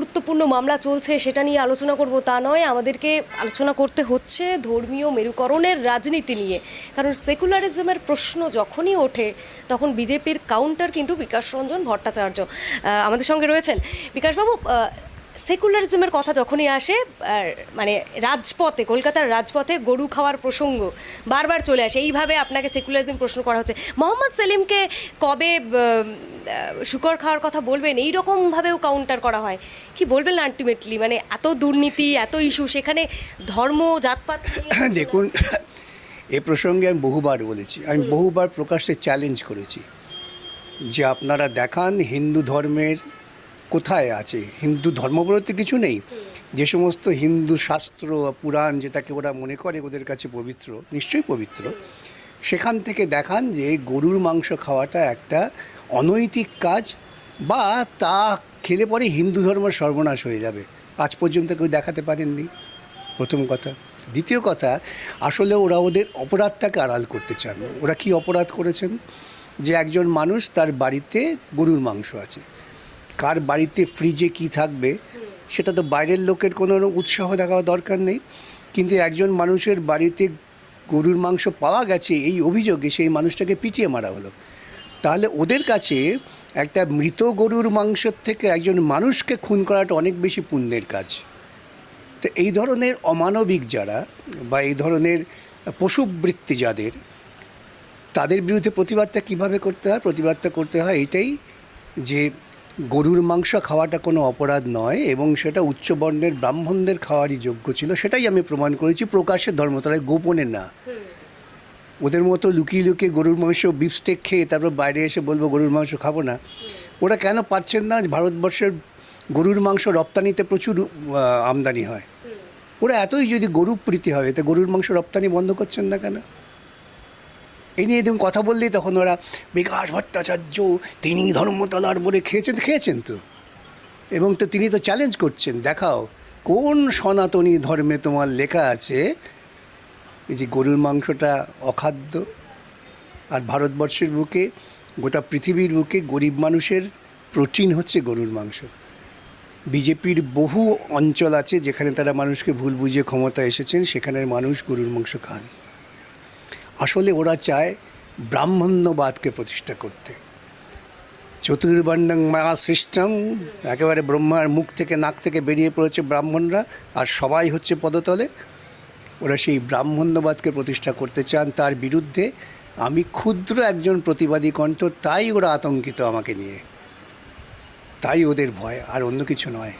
গুরুত্বপূর্ণ মামলা চলছে, সেটা নিয়ে আলোচনা করব। তা নয়, আমাদেরকে আলোচনা করতে হচ্ছে ধর্মীয় মেরুকরণের রাজনীতি নিয়ে। কারণ সেকুলারিজমের প্রশ্ন যখনই ওঠে, তখন বিজেপির কাউন্টার কিন্তু বিকাশ রঞ্জন ভট্টাচার্য আমাদের সঙ্গে রয়েছেন। বিকাশবাবু সেকুলারিজমের কথা যখনই আসে মানে রাজপথে কলকাতার রাজপথে গরু খাওয়ার প্রসঙ্গ বারবার চলে আসে এইভাবে আপনাকে সেকুলারিজম প্রশ্ন করা হচ্ছে। মোহাম্মদ সেলিমকে কবে শুকর খাওয়ার কথা বলবেন? এই রকমভাবেও কাউন্টার করা হয়। কি বলবেন আলটিমেটলি মানে এত দুর্নীতি এত ইস্যু সেখানে ধর্ম জাতপাত দেখুন এ প্রসঙ্গে আমি বহুবার বলেছি আমি বহুবার প্রকাশ্যে চ্যালেঞ্জ করেছি যে আপনারা দেখান হিন্দু ধর্মের কোথায় আছে? হিন্দু ধর্ম বলতে কিছু নেই। যে সমস্ত হিন্দু শাস্ত্র পুরাণ যেটাকে ওরা মনে করে ওদের কাছে পবিত্র, নিশ্চয়ই পবিত্র, সেখান থেকে দেখান যে গরুর মাংস খাওয়াটা একটা অনৈতিক কাজ বা তা খেলে পরে হিন্দু ধর্ম সর্বনাশ হয়ে যাবে। আজ পর্যন্ত কেউ দেখাতে পারেননি। প্রথম কথা। দ্বিতীয় কথা, আসলে ওরা ওদের অপরাধটাকে আড়াল করতে চান। ওরা কি অপরাধ করেছেন? যে একজন মানুষ তার বাড়িতে গরুর মাংস আছে। কার বাড়িতে ফ্রিজে কি থাকবে, সেটা তো বাইরের লোকের কোনো উৎসাহ দেখার দরকার নেই। কিন্তু একজন মানুষের বাড়িতে গরুর মাংস পাওয়া গেছে, এই অভিযোগে সেই মানুষটাকে পিটিয়ে মারা হলো। তাহলে ওদের কাছে একটা মৃত গরুর মাংসের থেকে একজন মানুষকে খুন করাটা অনেক বেশি পুণ্যের কাজ। তো এই ধরনের অমানবিক যারা বা এই ধরনের পশুবৃত্তি যাদের, তাদের বিরুদ্ধে প্রতিবাদটা কীভাবে করতে হয়? প্রতিবাদটা করতে হয় এটাই যে গরুর মাংস খাওয়াটা কোনো অপরাধ নয় এবং সেটা উচ্চবর্ণের ব্রাহ্মণদের খাওয়ারই যোগ্য ছিল সেটাই আমি প্রমাণ করেছি। প্রকাশ্যে ধর্মতলায় গোপনে না। ওদের মতো লুকিয়ে লুকিয়ে গরুর মাংস বিফস্টেক খেয়ে তারপর বাইরে এসে বলব গরুর মাংস খাব না। ওরা কেন পারছেন না? ভারতবর্ষের গরুর মাংস রপ্তানিতে প্রচুর আমদানি হয়। ওরা এতই যদি গরু প্রীতি হয় তো গরুর মাংস রপ্তানি বন্ধ করছেন না কেন? এই নিয়ে কথা বললেই তখন ওরা বিকাশ ভট্টাচার্য, তিনি ধর্মতলার বলে খেয়েছেন খেয়েছেন তো। এবং তো তিনি তো চ্যালেঞ্জ করছেন, দেখাও, কোন সনাতনী ধর্মে তোমার লেখা আছে? এই যে গরুর মাংসটা অখাদ্য, আর ভারতবর্ষের বুকে, গোটা পৃথিবীর বুকে গরিব মানুষের প্রোটিন হচ্ছে গরুর মাংস। বিজেপির বহু অঞ্চল আছে যেখানে তারা মানুষকে ভুল বুঝিয়ে ক্ষমতা এসেছেন, সেখানের মানুষ গরুর মাংস খান। আসলে ওরা চায় ব্রাহ্মণ্যবাদকে প্রতিষ্ঠা করতে। চতুর্বর্ণং মা সিস্টেম একেবারে ব্রহ্মার মুখ থেকে নাক থেকে বেরিয়ে পড়েছে ব্রাহ্মণরা, আর সবাই হচ্ছে পদতলে। ওরা সেই ব্রাহ্মণ্যবাদকে প্রতিষ্ঠা করতে চান, তার বিরুদ্ধে। আমি ক্ষুদ্র একজন প্রতিবাদী কণ্ঠ, তাই ওরা আতঙ্কিত আমাকে নিয়ে। তাই ওদের ভয়, আর অন্য কিছু নয়।